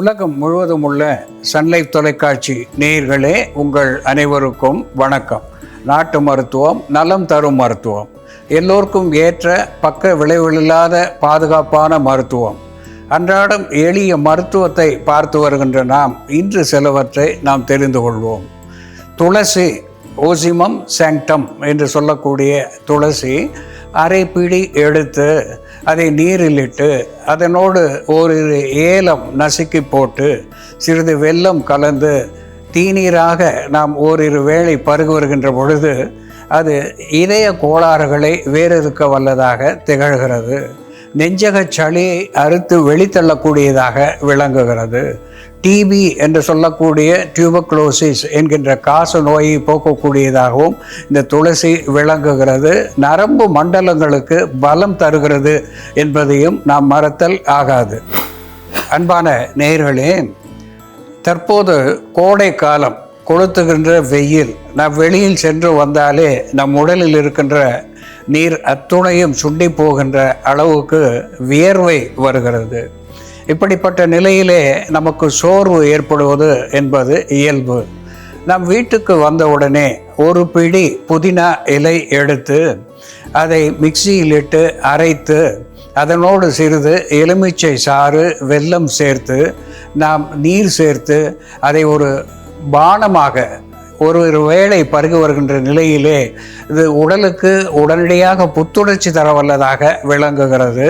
உலகம் முழுவதும் உள்ள சன்லைஃப் தொலைக்காட்சி நேயர்களே உங்கள் அனைவருக்கும் வணக்கம். நாட்டு மருத்துவம் நலம் தரும் மருத்துவம். எல்லோருக்கும் ஏற்ற பக்க விளைவுகளில்லாத பாதுகாப்பான மருத்துவம். அன்றாடம் எளிய மருத்துவத்தை பார்த்து வருகின்ற நாம் இன்று சிலவற்றை நாம் தெரிந்து கொள்வோம். துளசி ஓசிமம் சாங்டம் என்று சொல்லக்கூடிய துளசி அரை பிடி எடுத்து அதை நீரில் இட்டு அதனோடு ஓரிரு ஏலம் நசுக்கி போட்டு சிறிது வெல்லம் கலந்து தீநீராக நாம் ஓரிரு வேளை பருகு வருகின்ற பொழுது அது இதய கோளாறுகளை வேறெடுக்க வல்லதாக திகழ்கிறது. நெஞ்சக சளியை அறுத்து வெளித்தள்ளக்கூடியதாக விளங்குகிறது. டிபி என்று சொல்லக்கூடிய டியூபக்ளோசிஸ் என்கின்ற காசு நோயை போக்கக்கூடியதாகவும் இந்த துளசி விளங்குகிறது. நரம்பு மண்டலங்களுக்கு பலம் தருகிறது என்பதையும் நாம் மறத்தல் ஆகாது. அன்பான நேயர்களே தற்போது கோடை காலம் கொளுத்துகின்ற வெயில் நாம் வெளியில் சென்று வந்தாலே நம் உடலில் இருக்கின்ற நீர் அத்துணையும் சுண்டி போகின்ற அளவுக்கு வியர்வை வருகிறது. இப்படிப்பட்ட நிலையிலே நமக்கு சோர்வு ஏற்படுவது என்பது இயல்பு. நம் வீட்டுக்கு வந்தவுடனே ஒரு பிடி புதினா இலை எடுத்து அதை மிக்சியில் இட்டு அரைத்து அதனோடு சிறிது எலுமிச்சை சாறு வெல்லம் சேர்த்து நாம் நீர் சேர்த்து அதை ஒரு பானமாக ஒரு ஒரு வேலை பருகி வருகின்ற நிலையிலே இது உடலுக்கு உடனடியாக புத்துணர்ச்சி தர வல்லதாக விளங்குகிறது.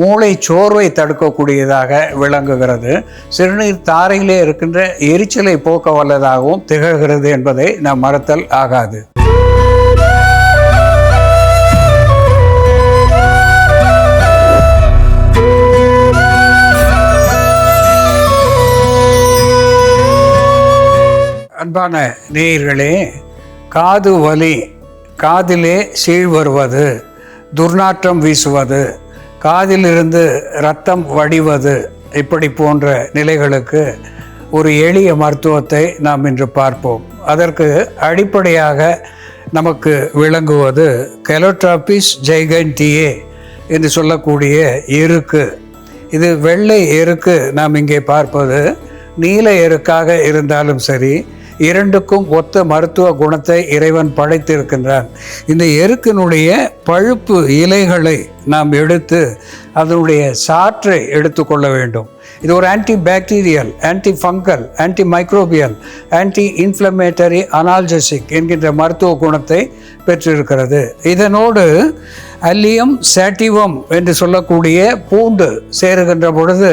மூளை சோர்வை தடுக்கக்கூடியதாக விளங்குகிறது. சிறுநீர் தாரையிலே இருக்கின்ற எரிச்சலை போக்க வல்லதாகவும் திகழ்கிறது என்பதை நாம் மறத்தல் ஆகாது. அன்பான நேயர்களே காது வலி காதிலே சீழ் வருவது துர்நாற்றம் வீசுவது காதிலிருந்து ரத்தம் வடிவது இப்படி போன்ற நிலைகளுக்கு ஒரு எளிய மருத்துவத்தை நாம் இன்று பார்ப்போம். அதற்கு அடிப்படையாக நமக்கு விளங்குவது கெலோட்ராபிஸ் ஜெய்கண்டியே என்று சொல்லக்கூடிய எருக்கு. இது வெள்ளை எருக்கு நாம் இங்கே பார்ப்பது நீல எருக்காக இருந்தாலும் சரி இரண்டுக்கும் ஒத்த மருத்துவ குணத்தை இறைவன் படைத்திருக்கின்றான். இந்த எருக்கினுடைய பழுப்பு இலைகளை நாம் எடுத்து அதனுடைய சாற்றை எடுத்துக்கொள்ள வேண்டும். இது ஒரு anti bacterial anti fungal anti microbial anti inflammatory analgesic என்கின்ற மருத்துவ குணத்தை பெற்றிருக்கிறது. இதனோடு அல்லியம் சேட்டிவம் என்று சொல்லக்கூடிய பூண்டு சேருகின்ற பொழுது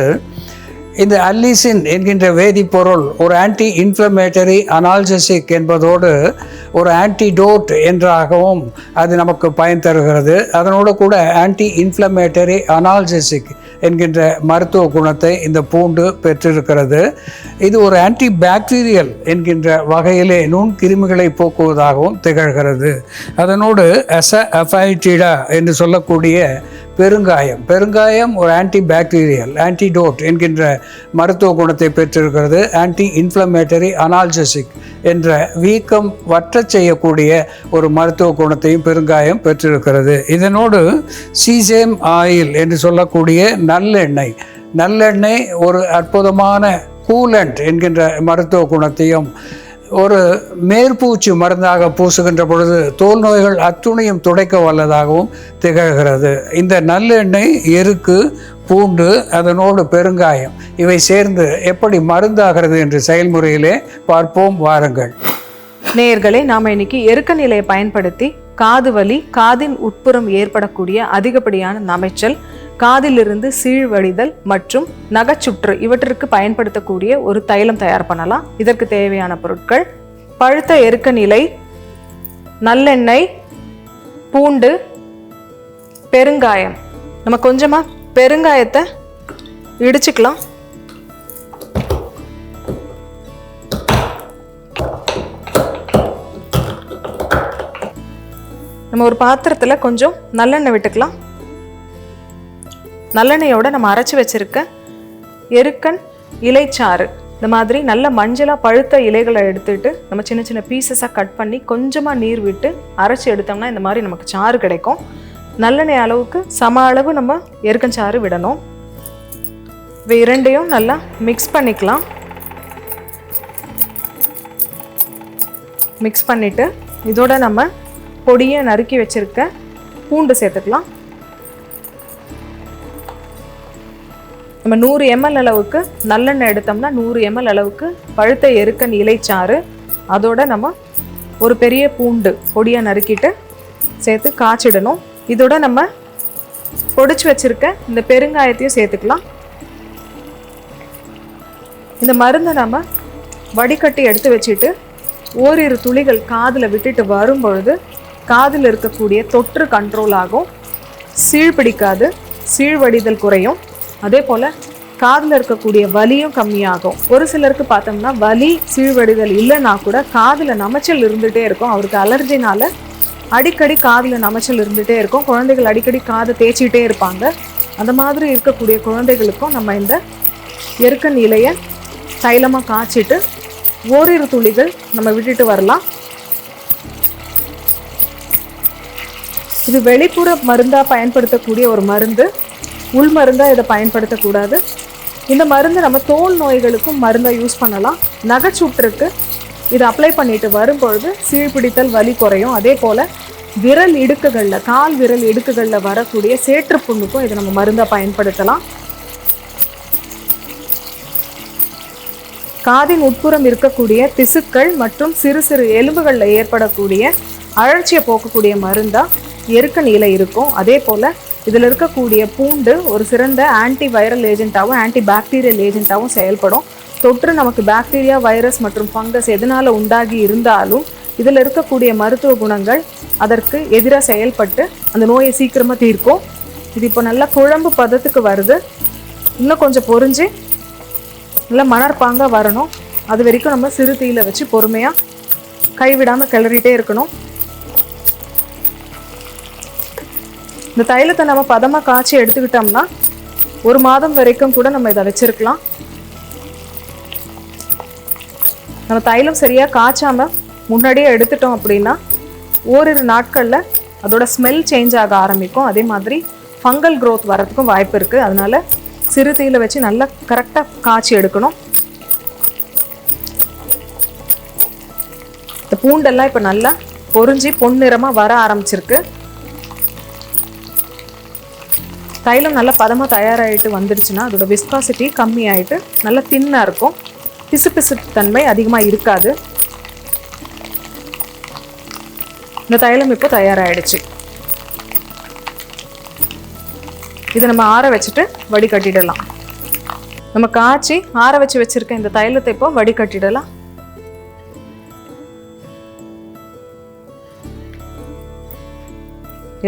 இந்த அல்லிசின் என்கின்ற வேதிப்பொருள் ஒரு ஆன்டி இன்ஃப்ளமேட்டரி அனால்ஜசிக் என்பதோடு ஒரு ஆன்டிடோட் என்றாகவும் அது நமக்கு பயன் தருகிறது. அதனோடு கூட ஆன்டி இன்ஃப்ளமேட்டரி அனால்ஜசிக் என்கின்ற மருத்துவ குணத்தை இந்த பூண்டு பெற்றிருக்கிறது. இது ஒரு ஆன்டி பாக்டீரியல் என்கின்ற வகையிலே நுண்கிருமிகளை போக்குவதாகவும் திகழ்கிறது. அதனோடு அச அஃபைட்டிடா என்று சொல்லக்கூடிய பெருங்காயம். பெருங்காயம் ஒரு ஆன்டி பாக்டீரியல் ஆன்டிடோட் என்கின்ற மருத்துவ குணத்தை பெற்றிருக்கிறது. ஆன்டி இன்ஃப்ளமேட்டரி அனால்ஜசிக் என்ற வீக்கம் வற்றச் செய்யக்கூடிய ஒரு மருத்துவ குணத்தையும் பெருங்காயம் பெற்றிருக்கிறது. இதனோடு சீசேம் ஆயில் என்று சொல்லக்கூடிய நல்லெண்ணெய். நல்லெண்ணெய் ஒரு அற்புதமான கூலண்ட் என்கின்ற மருத்துவ குணத்தையும் ஒரு மேற்பூச்சி மருந்தாக பூசுகின்ற பொழுது தோல் நோய்கள் அத்துணையும் துடைக்க வல்லதாகவும் திகழ்கிறது. இந்த நல்லெண்ணெய் எருக்கு பூண்டு அதனோடு பெருங்காயம் இவை சேர்ந்து எப்படி மருந்தாகிறது என்று செயல்முறையிலே பார்ப்போம் வாருங்கள். நேயர்களே நாம் இன்னைக்கு எருக்க நிலையை பயன்படுத்தி காது வலி காதின் உட்புறம் ஏற்படக்கூடிய அதிகப்படியான நமைச்சல் காதிலிருந்து சீழ்வடிதல் மற்றும் நகைச்சுற்று இவற்றிற்கு பயன்படுத்தக்கூடிய ஒரு தைலம் தயார் பண்ணலாம். இதற்கு தேவையான பொருட்கள் பழுத்த எருக்க நிலை நல்லெண்ணெய் பூண்டு பெருங்காயம். நம்ம கொஞ்சமாக பெருங்காயத்தை இடிச்சுக்கலாம். நம்ம ஒரு பாத்திரத்தில் கொஞ்சம் நல்லெண்ணெய் விட்டுக்கலாம். நல்லெண்ணெயோட நம்ம அரைச்சி வச்சுருக்க எருக்கன் இலைச்சாறு. இந்த மாதிரி நல்ல மஞ்சளாக பழுத்த இலைகளை எடுத்துட்டு நம்ம சின்ன சின்ன பீசஸாக கட் பண்ணி கொஞ்சமாக நீர் விட்டு அரைச்சி எடுத்தோம்னா இந்த மாதிரி நமக்கு சாறு கிடைக்கும். நல்லெண்ணெய் அளவுக்கு சம அளவு நம்ம எருக்கஞ்சாறு விடணும். இப்போ இரண்டையும் நல்லா மிக்ஸ் பண்ணிக்கலாம். மிக்ஸ் பண்ணிவிட்டு இதோட நம்ம பொடியை நறுக்கி வச்சுருக்க பூண்டு சேர்த்துக்கலாம். நம்ம நூறு எம்எல் அளவுக்கு நல்லெண்ணெய் எடுத்தோம்னா நூறு எம்எல் அளவுக்கு பழுத்த எருக்கன் இலைச்சாறு அதோட நம்ம ஒரு பெரிய பூண்டு பொடியாக நறுக்கிட்டு சேர்த்து காய்ச்சிடணும். இதோட நம்ம பொடிச்சு வச்சிருக்க இந்த பெருங்காயத்தையும் சேர்த்துக்கலாம். இந்த மருந்தை நம்ம வடிகட்டி எடுத்து வச்சுட்டு ஓரிரு துளிகள் காதில் விட்டுட்டு வரும்பொழுது காதில் இருக்கக்கூடிய தொற்று கண்ட்ரோல் ஆகும். சீழ் பிடிக்காது சீழ்வடிதல் குறையும். அதே போல் காதில் இருக்கக்கூடிய வலியும் கம்மியாகும். ஒரு சிலருக்கு பார்த்தோம்னா வலி சீழ்வடிதல் இல்லைன்னா கூட காதில் நமைச்சல் இருந்துகிட்டே இருக்கும். அவருக்கு அலர்ஜினால் அடிக்கடி காதில் நமைச்சல் இருந்துகிட்டே இருக்கும். குழந்தைகள் அடிக்கடி காதை தேய்ச்சிக்கிட்டே இருப்பாங்க. அந்த மாதிரி இருக்கக்கூடிய குழந்தைகளுக்கும் நம்ம இந்த எருக்கன் இலையை தைலமாக காய்ச்சிட்டு ஓரிரு துளிகள் நம்ம விட்டுட்டு வரலாம். இது வெளிப்புற மருந்தாக பயன்படுத்தக்கூடிய ஒரு மருந்து. உள் மருந்தாக இதை பயன்படுத்தக்கூடாது. இந்த மருந்து நம்ம தோல் நோய்களுக்கும் மருந்தை யூஸ் பண்ணலாம். நகைச்சுற்றுக்கு இதை அப்ளை பண்ணிட்டு வரும்பொழுது சீழ்பிடித்தல் வலி குறையும். அதே போல் விரல் இடுக்குகளில் கால் விரல் இடுக்குகளில் வரக்கூடிய சேற்று புண்ணுக்கும் இதை நம்ம மருந்தை பயன்படுத்தலாம். காதின் உட்புறம் இருக்கக்கூடிய திசுக்கள் மற்றும் சிறு சிறு எலும்புகளில் ஏற்படக்கூடிய அழற்சியை போக்கக்கூடிய மருந்தாக எருக்க இலை இருக்கும். அதே போல் இதில் இருக்கக்கூடிய பூண்டு ஒரு சிறந்த ஆன்டி வைரல் ஏஜென்ட்டாகவும் ஆன்டி பாக்டீரியல் ஏஜென்ட்டாகவும் செயல்படும். தொற்று நமக்கு பாக்டீரியா வைரஸ் மற்றும் ஃபங்கஸ் எதனால் உண்டாகி இருந்தாலும் இதில் இருக்கக்கூடிய மருத்துவ குணங்கள் அதற்கு எதிராக செயல்பட்டு அந்த நோயை சீக்கிரமாக தீர்க்கும். இது இப்போ நல்லா குழம்பு பதத்துக்கு வருது. இன்னும் கொஞ்சம் பொரிஞ்சு நல்லா மணற்பாங்க வரணும். அது வரைக்கும் நம்ம சிறு தீயில் வச்சு பொறுமையாக கைவிடாமல் கிளறிட்டே இருக்கணும். இந்த தைலத்தை நம்ம பதமாக காய்ச்சி எடுத்துக்கிட்டோம்னா ஒரு மாதம் வரைக்கும் கூட நம்ம இதை வச்சுருக்கலாம். நம்ம தைலம் சரியாக காய்ச்சாமல் முன்னாடியே எடுத்துட்டோம் அப்படின்னா ஓரிரு நாட்களில் அதோட ஸ்மெல் சேஞ்ச் ஆக ஆரம்பிக்கும். அதே மாதிரி ஃபங்கல் க்ரோத் வரதுக்கும் வாய்ப்பு இருக்குது அதனால் சிறு தீயில வச்சு நல்லா கரெக்டாக காய்ச்சி எடுக்கணும். இந்த பூண்டெல்லாம் இப்போ நல்லா பொறிஞ்சி பொன்னிறமாக வர ஆரம்பிச்சிருக்கு. தைலம் நல்லா பதமாக தயாராகிட்டு வந்துடுச்சுன்னா அதோட விஸ்காசிட்டி கம்மியாயிட்டு நல்லா தின்னாக இருக்கும். பிசு பிசு தன்மை அதிகமாக இருக்காது. இந்த தைலம் இப்போ தயாராகிடுச்சு இதை நம்ம ஆற வச்சுட்டு வடிகட்டிடலாம். நம்ம காய்ச்சி ஆற வச்சு வச்சுருக்க இந்த தைலத்தை இப்போ வடிகட்டிடலாம்.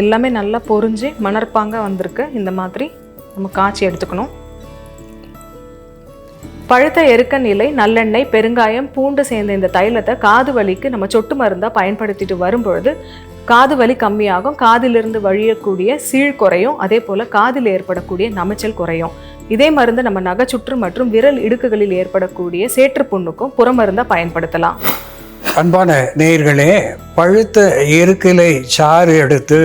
எல்லாமே நல்லா பொரிஞ்சு மணற்பாங்க வந்திருக்கு. இந்த மாதிரி நம்ம காய்ச்சி எடுத்துக்கணும். பழுத்த எருக்க நிலை நல்லெண்ணெய் பெருங்காயம் பூண்டு சேர்ந்த இந்த தைலத்தை காது வலிக்கு நம்ம சொட்டு மருந்தாக பயன்படுத்திட்டு வரும்பொழுது காது வலி கம்மியாகும். காதிலிருந்து வழியக்கூடிய சீழ் குறையும். அதே போல் காதில் ஏற்படக்கூடிய நமைச்சல் குறையும். இதே மருந்து நம்ம நகைச்சுற்று மற்றும் விரல் இடுக்குகளில் ஏற்படக்கூடிய சேற்று புண்ணுக்கும் புறமருந்தாக பயன்படுத்தலாம். அன்பான நேயர்களே பழுத்த எருக்கிலை சாறு எடுத்து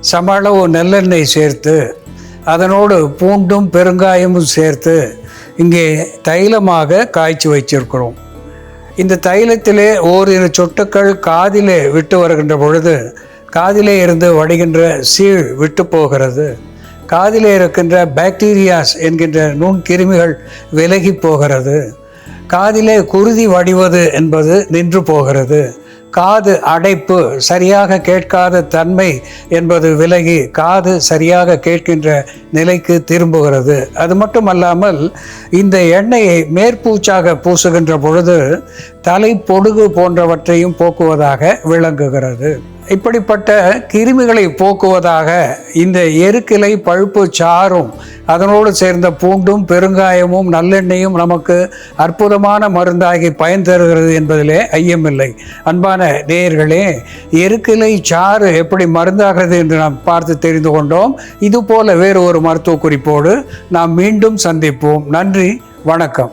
சம அளவு சேர்த்து அதனோடு பூண்டும் பெருங்காயமும் சேர்த்து இங்கே தைலமாக காய்ச்சி வச்சிருக்கிறோம். இந்த தைலத்திலே ஓரிரு சொட்டுக்கள் காதிலே விட்டு வருகின்ற பொழுது காதிலே இருந்து வடிகின்ற சீழ் விட்டு போகிறது. காதிலே இருக்கின்ற பாக்டீரியாஸ் என்கின்ற நுண்கிருமிகள் விலகி போகிறது. காதிலே குருதி வடிவது என்பது நின்று போகிறது. காது அடைப்பு சரியாக கேட்காத தன்மை என்பது விலகி காது சரியாக கேட்கின்ற நிலைக்கு திரும்புகிறது. அது மட்டுமல்லாமல் இந்த எண்ணெயை மேற்பூச்சாக பூசுகின்ற பொழுது தலை பொடுகு போன்றவற்றையும் போக்குவதாக விளங்குகிறது. இப்படிப்பட்ட கிருமிகளை போக்குவதாக இந்த எருக்கிலை பழுப்பு சாறும் அதனோடு சேர்ந்த பூண்டும் பெருங்காயமும் நல்லெண்ணெயும் நமக்கு அற்புதமான மருந்தாகி பயன் தருகிறது என்பதிலே ஐயமில்லை. அன்பான நேயர்களே எருக்கிலை சாறு எப்படி மருந்தாகிறது என்று நாம் பார்த்து தெரிந்து கொண்டோம். இதுபோல வேறு ஒரு மருத்துவ குறிப்போடு நாம் மீண்டும் சந்திப்போம். நன்றி வணக்கம்.